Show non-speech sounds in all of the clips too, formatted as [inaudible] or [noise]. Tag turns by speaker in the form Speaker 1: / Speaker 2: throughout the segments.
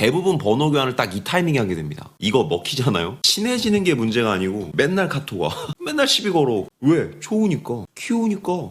Speaker 1: 대부분 번호 교환을 딱 이 타이밍에 하게 됩니다. 이거 먹히잖아요? 친해지는 게 문제가 아니고 맨날 카톡 와. [laughs] 맨날 시비 걸어. 왜? 좋으니까. 키우니까.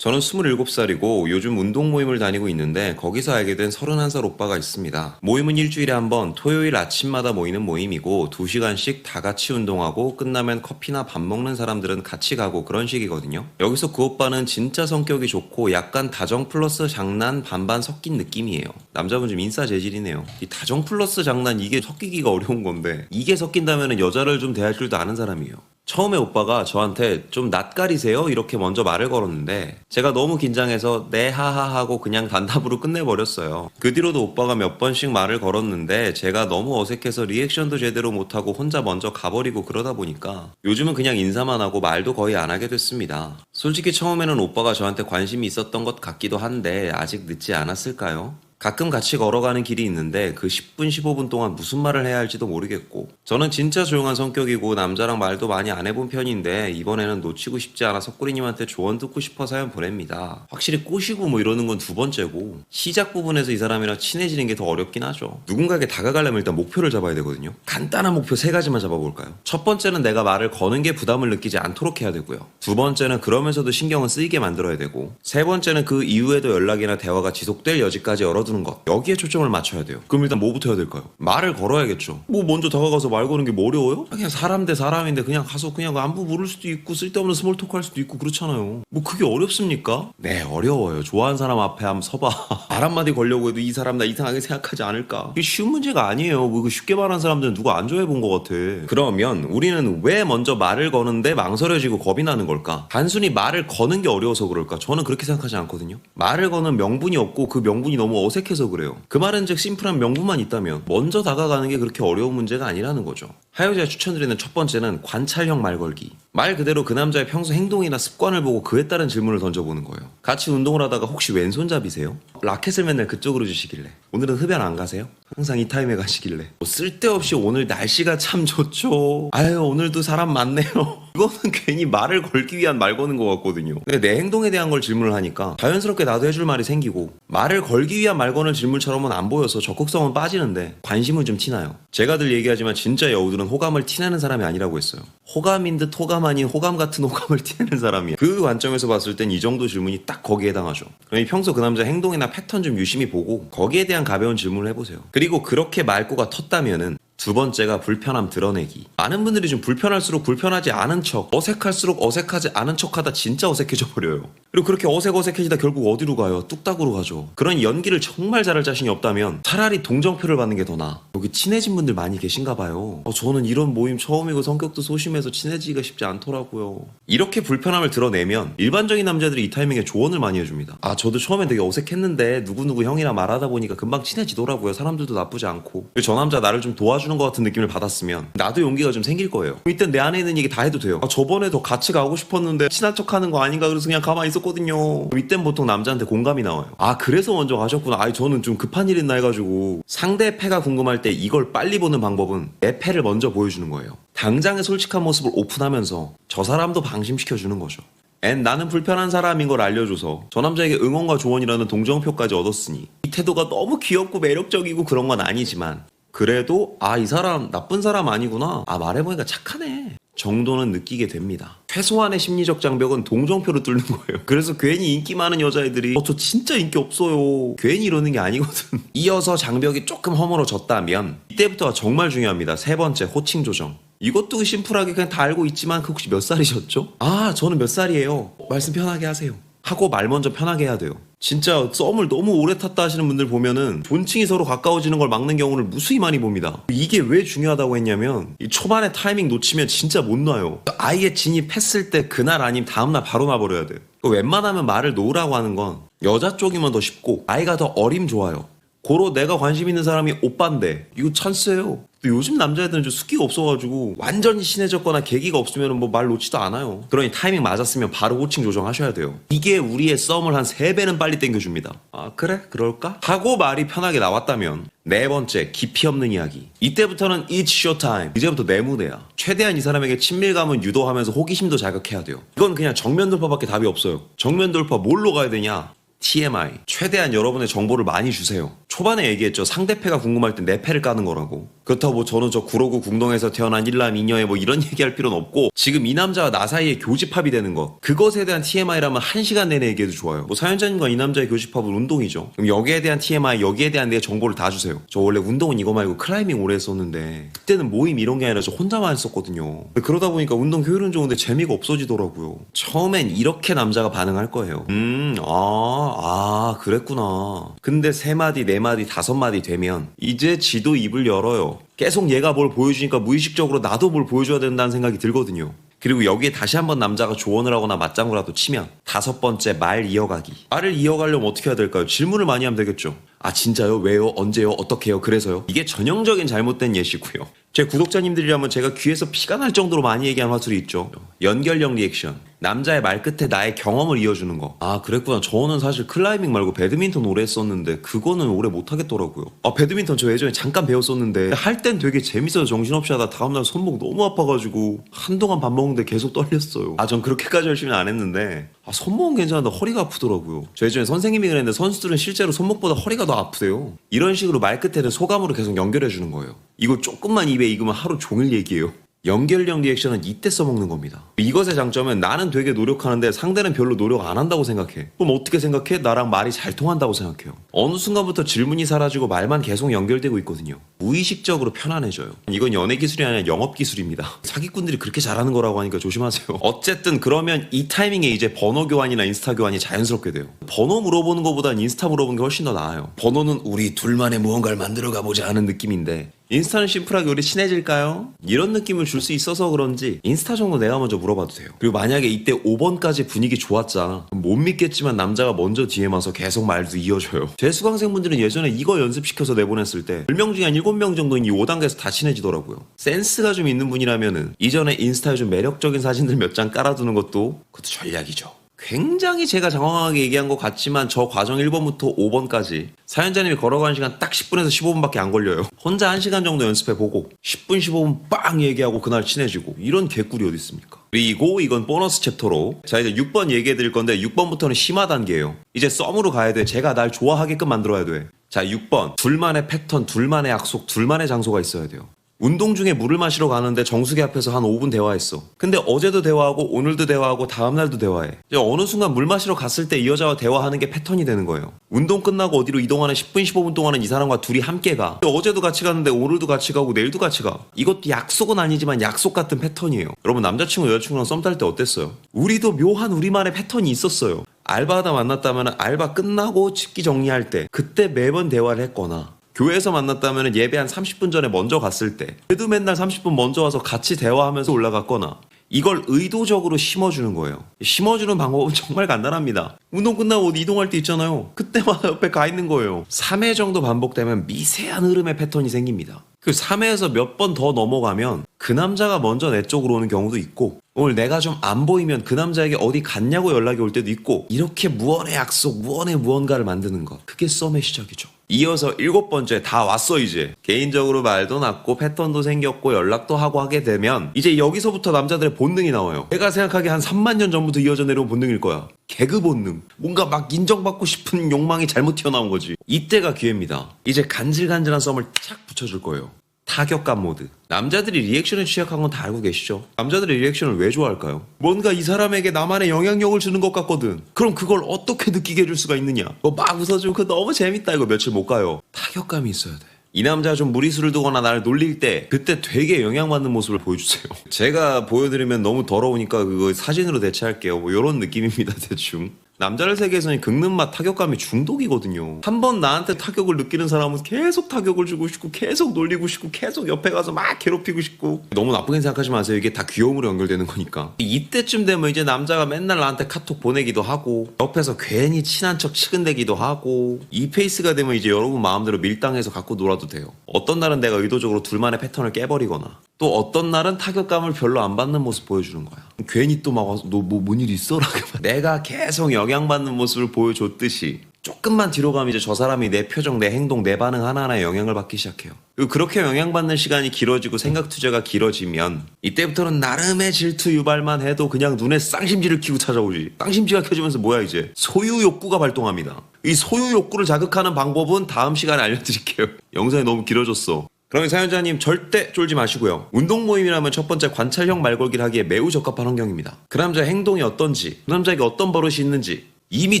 Speaker 1: 저는 27살이고 요즘 운동 모임을 다니고 있는데 거기서 알게 된 31살 오빠가 있습니다. 모임은 일주일에 한 번 토요일 아침마다 모이는 모임이고 2시간씩 다 같이 운동하고 끝나면 커피나 밥 먹는 사람들은 같이 가고 그런 식이거든요. 여기서 그 오빠는 진짜 성격이 좋고 약간 다정 플러스 장난 반반 섞인 느낌이에요. 남자분 좀 인싸 재질이네요. 이 다정 플러스 장난 이게 섞이기가 어려운 건데 이게 섞인다면 여자를 좀 대할 줄도 아는 사람이에요. 처음에 오빠가 저한테 좀 낯가리세요? 이렇게 먼저 말을 걸었는데 제가 너무 긴장해서 네 하하 하고 그냥 단답으로 끝내버렸어요. 그 뒤로도 오빠가 몇 번씩 말을 걸었는데 제가 너무 어색해서 리액션도 제대로 못하고 혼자 먼저 가버리고 그러다 보니까 요즘은 그냥 인사만 하고 말도 거의 안 하게 됐습니다. 솔직히 처음에는 오빠가 저한테 관심이 있었던 것 같기도 한데 아직 늦지 않았을까요? 가끔 같이 걸어가는 길이 있는데 그 10분, 15분 동안 무슨 말을 해야 할지도 모르겠고 저는 진짜 조용한 성격이고 남자랑 말도 많이 안 해본 편인데 이번에는 놓치고 싶지 않아 석구리님한테 조언 듣고 싶어 사연 보냅니다. 확실히 꼬시고 뭐 이러는 건 두 번째고 시작 부분에서 이 사람이랑 친해지는 게 더 어렵긴 하죠. 누군가에게 다가가려면 일단 목표를 잡아야 되거든요. 간단한 목표 세 가지만 잡아볼까요? 첫 번째는 내가 말을 거는 게 부담을 느끼지 않도록 해야 되고요. 두 번째는 그러면서도 신경을 쓰이게 만들어야 되고 세 번째는 그 이후에도 연락이나 대화가 지속될 여지까지 열어두 는 것 여기에 초점을 맞춰야 돼요. 그럼 일단 뭐부터 해야 될까요? 말을 걸어야겠죠. 뭐 먼저 다가가서 말 거는 게 뭐 어려워요? 그냥 사람 대 사람인데 그냥 가서 그냥 안부 물을 수도 있고 쓸데없는 스몰 토크 할 수도 있고 그렇잖아요. 뭐 그게 어렵습니까? 네 어려워요. 좋아하는 사람 앞에 한번 서봐. [laughs] 말 한마디 걸려고 해도 이 사람 나 이상하게 생각하지 않을까? 이게 쉬운 문제가 아니에요. 뭐 그 쉽게 말하는 사람들은 누가 안 좋아해 본 것 같아. 그러면 우리는 왜 먼저 말을 거는데 망설여지고 겁이 나는 걸까? 단순히 말을 거는 게 어려워서 그럴까? 저는 그렇게 생각하지 않거든요. 말을 거는 명분이 없고 그 명분이 너무 어색 해서 그래요. 그 말은 즉 심플한 명분만 있다면 먼저 다가가는 게 그렇게 어려운 문제가 아니라는 거죠. 하여자 추천드리는 첫 번째는 관찰형 말 걸기. 말 그대로 그 남자의 평소 행동이나 습관을 보고 그에 따른 질문을 던져보는 거예요. 같이 운동을 하다가 혹시 왼손잡이세요? 라켓을 맨날 그쪽으로 주시길래 오늘은 흡연 안 가세요? 항상 이 타임에 가시길래 뭐 쓸데없이 오늘 날씨가 참 좋죠. 아유 오늘도 사람 많네요. 이거는 [laughs] 괜히 말을 걸기 위한 말 거는 것 같거든요. 근데 내 행동에 대한 걸 질문을 하니까 자연스럽게 나도 해줄 말이 생기고 말을 걸기 위한 말 거는 질문처럼은 안 보여서 적극성은 빠지는데 관심은 좀 티나요. 제가 늘 얘기하지만 진짜 여우들은 호감을 티내는 사람이 아니라고 했어요. 호감인 듯 호감 아닌 호감 같은 [laughs] 호감을 티내는 사람이에요. 그 관점에서 봤을 땐 이 정도 질문이 딱 거기에 해당하죠. 그러니 평소 그 남자 행동이나 패턴 좀 유심히 보고 거기에 대한 가벼운 질문을 해보세요. 그리고 그렇게 말꼬가 텄다면은 두 번째가 불편함 드러내기. 많은 분들이 좀 불편할수록 불편하지 않은 척, 어색할수록 어색하지 않은 척 하다 진짜 어색해져 버려요. 그리고 그렇게 어색 어색해지다 결국 어디로 가요? 뚝딱으로 가죠. 그런 연기를 정말 잘할 자신이 없다면 차라리 동정표를 받는 게 더 나아. 여기 친해진 분들 많이 계신가 봐요. 어, 저는 이런 모임 처음이고 성격도 소심해서 친해지기가 쉽지 않더라고요. 이렇게 불편함을 드러내면 일반적인 남자들이 이 타이밍에 조언을 많이 해줍니다. 아, 저도 처음엔 되게 어색했는데 누구누구 형이랑 말하다 보니까 금방 친해지더라고요. 사람들도 나쁘지 않고. 저 남자 나를 좀 도와주는 것 같은 느낌을 받았으면 나도 용기가 좀 생길 거예요. 이땐 내 안에 있는 얘기 다 해도 돼요. 아, 저번에 더 같이 가고 싶었는데 친한 척 하는 거 아닌가 그래서 그냥 가만히 있었거든요. 이땐 보통 남자한테 공감이 나와요. 아, 그래서 먼저 가셨구나. 아이, 저는 좀 급한 일 있나 해가지고 상대 패가 궁금할 때 이걸 빨리 보는 방법은 내 패를 먼저 보여주는 거예요. 당장의 솔직한 모습을 오픈하면서 저 사람도 방심시켜 주는 거죠. 앤 나는 불편한 사람인 걸 알려줘서 저 남자에게 응원과 조언이라는 동정표까지 얻었으니 이 태도가 너무 귀엽고 매력적이고 그런 건 아니지만 그래도 아 이 사람 나쁜 사람 아니구나. 아 말해보니까 착하네. 정도는 느끼게 됩니다. 최소한의 심리적 장벽은 동정표로 뚫는 거예요. [laughs] 그래서 괜히 인기 많은 여자애들이 어 저 진짜 인기 없어요. 괜히 이러는 게 아니거든. [laughs] 이어서 장벽이 조금 허물어졌다면 이때부터가 정말 중요합니다. 세 번째 호칭 조정. 이것도 심플하게 그냥 다 알고 있지만 그 혹시 몇 살이셨죠? 아 저는 몇 살이에요? 말씀 편하게 하세요. 하고 말 먼저 편하게 해야 돼요. 진짜 썸을 너무 오래 탔다 하시는 분들 보면은 존칭이 서로 가까워지는 걸 막는 경우를 무수히 많이 봅니다. 이게 왜 중요하다고 했냐면 이 초반에 타이밍 놓치면 진짜 못 놔요. 아예 진입했을 때 그날 아님 다음날 바로 놔버려야 돼요. 웬만하면 말을 놓으라고 하는 건 여자 쪽이면 더 쉽고 아이가 더 어림 좋아요. 고로 내가 관심 있는 사람이 오빠인데 이거 찬스예요. 요즘 남자애들은 좀 숙기가 없어가지고 완전히 친해졌거나 계기가 없으면 뭐 말 놓지도 않아요. 그러니 타이밍 맞았으면 바로 호칭 조정하셔야 돼요. 이게 우리의 썸을 한 3배는 빨리 땡겨줍니다. 아 그래? 그럴까? 하고 말이 편하게 나왔다면 네 번째 깊이 없는 이야기. 이때부터는 it's show time. 이제부터 내 무대야. 최대한 이 사람에게 친밀감을 유도하면서 호기심도 자극해야 돼요. 이건 그냥 정면 돌파밖에 답이 없어요. 정면 돌파 뭘로 가야 되냐? TMI. 최대한 여러분의 정보를 많이 주세요. 초반에 얘기했죠. 상대패가 궁금할 땐내 패를 까는 거라고. 그렇다고 뭐 저는 저 구로구 궁동에서 태어난 일남 이녀에 뭐 이런 [laughs] 얘기할 필요는 없고 지금 이 남자와 나 사이에 교집합이 되는 거. 그것에 대한 TMI라면 한 시간 내내 얘기해도 좋아요. 뭐 사연자님과 이 남자의 교집합은 운동이죠. 그럼 여기에 대한 TMI, 여기에 대한 내 정보를 다 주세요. 저 원래 운동은 이거 말고 클라이밍 오래 했었는데 그때는 모임 이런 게 아니라 저 혼자만 했었거든요. 그러다 보니까 운동 효율은 좋은데 재미가 없어지더라고요. 처음엔 이렇게 남자가 반응할 거예요. 음, 아, 아, 그랬구나. 근데 세 마디, 네 마디, 다섯 마디 되면 이제 지도 입을 열어요. 계속 얘가 뭘 보여주니까 무의식적으로 나도 뭘 보여줘야 된다는 생각이 들거든요. 그리고 여기에 다시 한번 남자가 조언을 하거나 맞장구라도 치면 다섯 번째 말 이어가기. 말을 이어가려면 어떻게 해야 될까요? 질문을 많이 하면 되겠죠. 아 진짜요? 왜요? 언제요? 어떻게 해요? 그래서요? 이게 전형적인 잘못된 예시고요. 제 구독자님들이라면 제가 귀에서 피가 날 정도로 많이 얘기한 화술이 있죠. 연결형 리액션. 남자의 말 끝에 나의 경험을 이어주는 거. 아, 그랬구나. 저는 사실 클라이밍 말고 배드민턴 오래 했었는데, 그거는 오래 못 하겠더라고요. 아, 배드민턴 저 예전에 잠깐 배웠었는데, 할 땐 되게 재밌어서 정신없이 하다 다음날 손목 너무 아파가지고, 한동안 밥 먹는데 계속 떨렸어요. 아, 전 그렇게까지 열심히 안 했는데, 아, 손목은 괜찮은데 허리가 아프더라고요. 저 예전에 선생님이 그랬는데, 선수들은 실제로 손목보다 허리가 더 아프대요. 이런 식으로 말 끝에는 소감으로 계속 연결해주는 거예요. 이거 조금만 입에 익으면 하루 종일 얘기해요. 연결형 리액션은 이때 써먹는 겁니다. 이것의 장점은 나는 되게 노력하는데 상대는 별로 노력 안 한다고 생각해. 그럼 어떻게 생각해? 나랑 말이 잘 통한다고 생각해요. 어느 순간부터 질문이 사라지고 말만 계속 연결되고 있거든요. 무의식적으로 편안해져요. 이건 연애 기술이 아니라 영업 기술입니다. 사기꾼들이 그렇게 잘하는 거라고 하니까 조심하세요. [laughs] 어쨌든 그러면 이 타이밍에 이제 번호 교환이나 인스타 교환이 자연스럽게 돼요. 번호 물어보는 것보단 인스타 물어보는 게 훨씬 더 나아요. 번호는 우리 둘만의 무언가를 만들어 가 보자 하는 느낌인데 인스타는 심플하게 우리 친해질까요? 이런 느낌을 줄 수 있어서 그런지 인스타 정도 내가 먼저 물어봐도 돼요. 그리고 만약에 이때 5번까지 분위기 좋았잖아. 못 믿겠지만 남자가 먼저 DM 와서 계속 말도 이어줘요. [laughs] 제 수강생분들은 예전에 이거 연습시켜서 내보냈을 때 10명 중에 한 7명 정도는 이 5단계에서 다 친해지더라고요. 센스가 좀 있는 분이라면은 이전에 인스타에 좀 매력적인 사진들 몇 장 깔아두는 것도 그것도 전략이죠. 굉장히 제가 장황하게 얘기한 것 같지만 저 과정 1번부터 5번까지 사연자님이 걸어가는 시간 딱 10분에서 15분밖에 안 걸려요. 혼자 1시간 정도 연습해보고 10분 15분 빵 얘기하고 그날 친해지고 이런 개꿀이 어디 있습니까? 그리고 이건 보너스 챕터로 자 이제 6번 얘기해 드릴 건데 6번부터는 심화 단계예요. 이제 썸으로 가야 돼. 제가 날 좋아하게끔 만들어야 돼. 자 6번 둘만의 패턴, 둘만의 약속, 둘만의 장소가 있어야 돼요. 운동 중에 물을 마시러 가는데 정수기 앞에서 한 5분 대화했어. 근데 어제도 대화하고 오늘도 대화하고 다음날도 대화해. 이제 어느 순간 물 마시러 갔을 때 이 여자와 대화하는 게 패턴이 되는 거예요. 운동 끝나고 어디로 이동하는 10분 15분 동안은 이 사람과 둘이 함께 가. 어제도 같이 갔는데 오늘도 같이 가고 내일도 같이 가. 이것도 약속은 아니지만 약속 같은 패턴이에요. 여러분 남자친구 여자친구랑 썸 탈 때 어땠어요? 우리도 묘한 우리만의 패턴이 있었어요. 알바하다 만났다면 알바 끝나고 집기 정리할 때 그때 매번 대화를 했거나 교회에서 만났다면 예배 한 30분 전에 먼저 갔을 때 그래도 맨날 30분 먼저 와서 같이 대화하면서 올라갔거나 이걸 의도적으로 심어주는 거예요. 심어주는 방법은 [laughs] 정말 간단합니다. 운동 끝나고 이동할 때 있잖아요. 그때마다 옆에 가 있는 거예요. 3회 정도 반복되면 미세한 흐름의 패턴이 생깁니다. 그 3회에서 몇 번 더 넘어가면 그 남자가 먼저 내 쪽으로 오는 경우도 있고 오늘 내가 좀 안 보이면 그 남자에게 어디 갔냐고 연락이 올 때도 있고 이렇게 무언의 약속, 무언의 무언가를 만드는 것 그게 썸의 시작이죠. 이어서 일곱 번째 다 왔어 이제. 개인적으로 말도 났고 패턴도 생겼고 연락도 하고 하게 되면 이제 여기서부터 남자들의 본능이 나와요. 내가 생각하기에 한 3만 년 전부터 이어져 내려온 본능일 거야. 개그 본능. 뭔가 막 인정받고 싶은 욕망이 잘못 튀어나온 거지. 이때가 기회입니다. 이제 간질간질한 썸을 착 붙여줄 거예요 타격감 모드. 남자들이 리액션에 취약한 건 다 알고 계시죠? 남자들이 리액션을 왜 좋아할까요? 뭔가 이 사람에게 나만의 영향력을 주는 것 같거든. 그럼 그걸 어떻게 느끼게 해줄 수가 있느냐? 뭐막 웃어주고 그거 너무 재밌다 이거 며칠 못 가요. 타격감이 있어야 돼. 이 남자 좀 무리수를 두거나 나를 놀릴 때 그때 되게 영향받는 모습을 보여주세요. [laughs] 제가 보여드리면 너무 더러우니까 그거 사진으로 대체할게요. 뭐 이런 느낌입니다 대충. 남자를 세계에서는 긁는 맛 타격감이 중독이거든요. 한 번 나한테 타격을 느끼는 사람은 계속 타격을 주고 싶고 계속 놀리고 싶고 계속 옆에 가서 막 괴롭히고 싶고 너무 나쁘게 생각하지 마세요. 이게 다 귀여움으로 연결되는 거니까. 이때쯤 되면 이제 남자가 맨날 나한테 카톡 보내기도 하고 옆에서 괜히 친한 척 치근대기도 하고 이 페이스가 되면 이제 여러분 마음대로 밀당해서 갖고 놀아도 돼요. 어떤 날은 내가 의도적으로 둘만의 패턴을 깨버리거나 또 어떤 날은 타격감을 별로 안 받는 모습 보여주는 거야. 괜히 또 막 와서 너뭐뭔 일 있어? [laughs] 라고 막 내가 계속 영향받는 모습을 보여줬듯이 조금만 뒤로 가면 이제 저 사람이 내 표정, 내 행동, 내 반응 하나하나에 영향을 받기 시작해요. 그렇게 영향받는 시간이 길어지고 생각 투자가 길어지면 이때부터는 나름의 질투 유발만 해도 그냥 눈에 쌍심지를 키고 찾아오지. 쌍심지가 켜지면서 뭐야 이제 소유 욕구가 발동합니다. 이 소유 욕구를 자극하는 방법은 다음 시간에 알려드릴게요. 영상이 너무 길어졌어. 그러면 사연자님 절대 쫄지 마시고요. 운동 모임이라면 첫 번째 관찰형 말걸기를 하기에 매우 적합한 환경입니다. 그 남자의 행동이 어떤지, 그 남자에게 어떤 버릇이 있는지 이미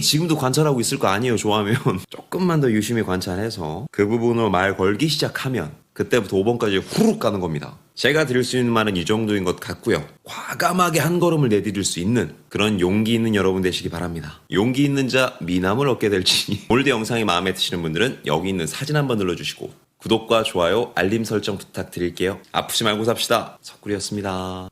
Speaker 1: 지금도 관찰하고 있을 거 아니에요. 좋아하면 [laughs] 조금만 더 유심히 관찰해서 그 부분으로 말 걸기 시작하면 그때부터 5번까지 후룩 가는 겁니다. 제가 드릴 수 있는 말은 이 정도인 것 같고요. 과감하게 한 걸음을 내디딜 수 있는 그런 용기 있는 여러분 되시기 바랍니다. 용기 있는 자 미남을 얻게 될지니 [laughs] 올드 영상이 마음에 드시는 분들은 여기 있는 사진 한번 눌러주시고 구독과 좋아요, 알림 설정 부탁드릴게요. 아프지 말고 삽시다. 석구리였습니다.